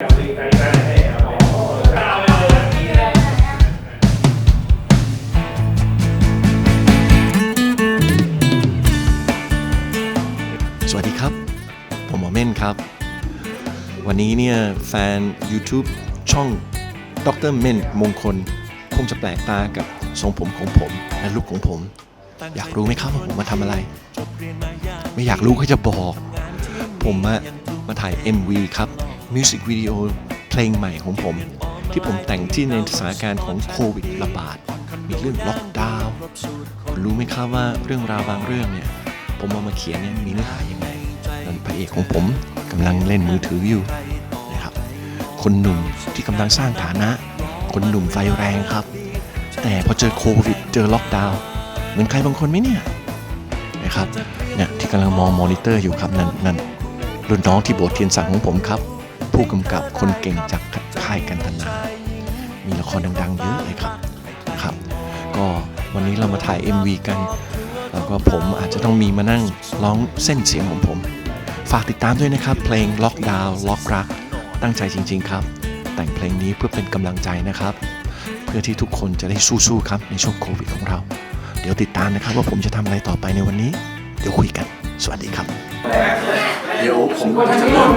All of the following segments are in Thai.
สวัสดีครับ ผมหมอเม่นครับ วันนี้เนี่ยแฟน YouTube ช่องดรเม่นมงคล คงจะแปลกตากับทรงผมของผมและลุคของผม อยากรู้ไหมครับว่าผมมาทำอะไร ไม่อยากรู้ก็จะบอก ผมมามาถ่าย MV ครับ มิวสิกวิดีโอเพลงใหม่ของผม ที่ผมแต่งที่ในสถานการณ์ของโควิดระบาด มีเรื่องล็อกดาวน์คุณรู้ไหมครับว่าเรื่องราวบางเรื่องเนี่ย ผมเอามาเขียนเนี่ยมีเนื้อหายังไงนั่นพระเอกของผมกำลังเล่นมือถืออยู่นะครับ คนหนุ่มที่กำลังสร้างฐานะ คนหนุ่มไฟแรงครับ แต่พอเจอโควิด เจอล็อกดาวน์เหมือนใครบางคนไหมเนี่ยนะครับเนี่ยที่กำลังมองมอนิเตอร์อยู่ครับนั่นนั่นรุ่นน้องที่โบสถ์เทียนสังของผมครับ ผู้กำกับคนเก่งจากค่ายกันตนา มีละครดังๆเยอะเลยครับนะครับ ก็วันนี้เรามาถ่าย MV กันแล้วก็ผมอาจจะต้องมีมานั่งร้องเส้นเสียงของผม ฝากติดตามด้วยนะครับ เพลงล็อกดาวน์ล็อกรัก ตั้งใจจริง ๆ ครับ แต่งเพลงนี้เพื่อเป็นกำลังใจนะครับ เพื่อที่ทุกคนจะได้สู้ๆครับในช่วงโควิดของเรา เดี๋ยวติดตามนะครับว่าผมจะทำอะไรต่อไปในวันนี้ เดี๋ยวคุยกัน สวัสดีครับ เดี๋ยวผมก็จะเริ่ม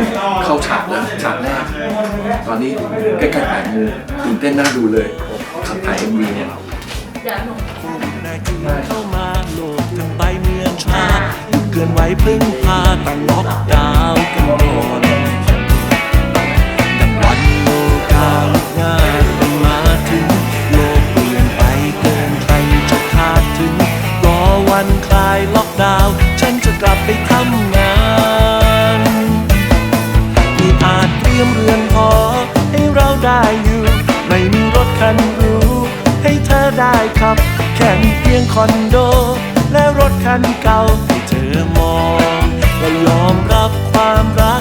เข้าฉากแล้วฉากแรกตอนนี้ใกล้ๆแปดโมงตื่นเต้นน่าดูเลยขับถ่าย MV เนี่ยเข้ามาโลกทั้งใบเมืองชาหยุดเกินไว้พึ่งพาตั้งล็อกดาวน์กันก่อนแต่วันโลกาลกงานเป็นมาถึงโลกเปลี่ยนไปเกินใครจะคาดถึงรอวันคลายล็อกดาวน์ฉันจะกลับไปทำ ได้อยู่ ไม่มีรถคันหรู้ให้เธอได้ขับ แค่มีเพียงคอนโด และรถคันเก่าที่เธอมองและยอมรับความรัก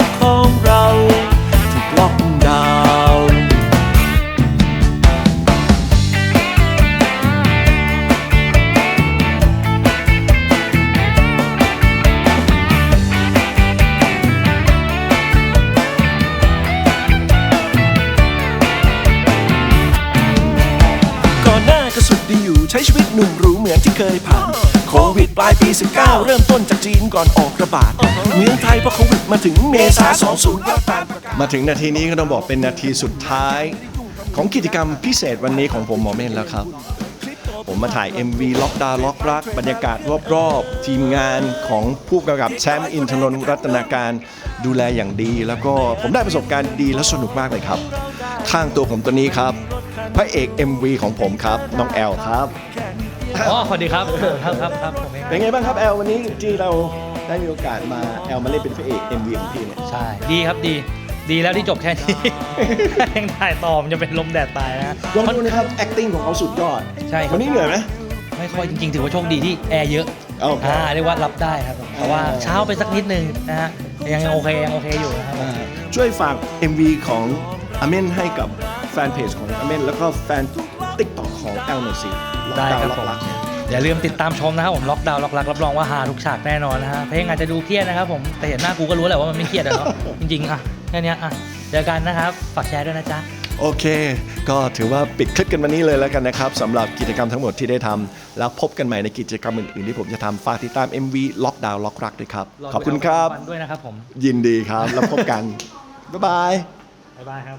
ใช้ชีวิตหนุ่มหรูเหมือนที่เคยผ่าน โควิดปลายปี 19 เริ่มต้นจากจีนก่อนออกระบาด เมืองไทยพอโควิดมาถึงเมษา20ก็ตามาศมาถึงนาทีนี้ก็ต้องบอกเป็นนาทีสุดท้าย ของกิจกรรมพิเศษวันนี้ของผมหมอเม่นแล้วครับ ผมมาถ่าย MV ล็อกดาล็อกรัก บรรยากาศรอบๆ ทีมงานของผู้กำกับแชมป์อินทนนท์รัตนาการดูแลอย่างดี แล้วก็ผมได้ประสบการณ์ดีและสนุกมากเลยครับ ข้างตัวผมตัวนี้ครับ พระเอก MV ของผมครับ น้องแอลครับ อ๋อสวัสดีครับ ครับครับครับผมเองเป็นไงบ้างครับแอลวันนี้ที่เราได้มีโอกาสมาแอลมาเล่นเป็นพระเอก MV ของพี่เนี่ย ใช่ ดีครับดี ดีแล้วที่จบแค่นี้ ยังถ่ายต่อมันจะเป็นลมแดดตายนะลองดูนะครับ acting ของเขาสุดยอดใช่ครับ วันนี้เหนื่อยไหม ไม่ค่อยจริงๆ ถือว่าโชคดีที่แอร์เยอะโอเคอ่าเรียกว่ารับได้ครับผมแต่ว่าอ่าเช้าไปสักนิดนึงนะฮะ ยังโอเคยังโอเคอยู่นะครับผม ช่วยฝาก MV ของอเมนให้กับ แฟนเพจของอเมนแล้วก็แฟน TikTok ของแอลหน่อยสิได้ครับล็อกผมดาวน์ล็อกรักเนี่ยอย่าลืมติดตามชมนะครับผมล็อกดาวน์ล็อกรักรับรองว่าฮาทุกฉากแน่นอนนะฮะเพลงอาจจะดูเครียดนะครับผมแต่เห็นหน้ากูก็รู้แหละว่ามันไม่เครียดอะเนาะจริงๆอะแค่เนี้ยอะเจอกันนะครับฝากแชร์ด้วยนะจ๊ะโอเค ก็ถือว่าปิดคลิปกันวันนี้เลยแล้วกันนะครับสำหรับกิจกรรมทั้งหมดที่ได้ทำแล้วพบกันใหม่ในกิจกรรมอื่นๆที่ผมจะทำฝากติดตาม MV ล็อกดาวน์ล็อกรักด้วยครับ ขอบคุณครับวันด้วยนะครับผมยินดีครับแล้วพบกันบ๊ายบายบ๊ายบายครับ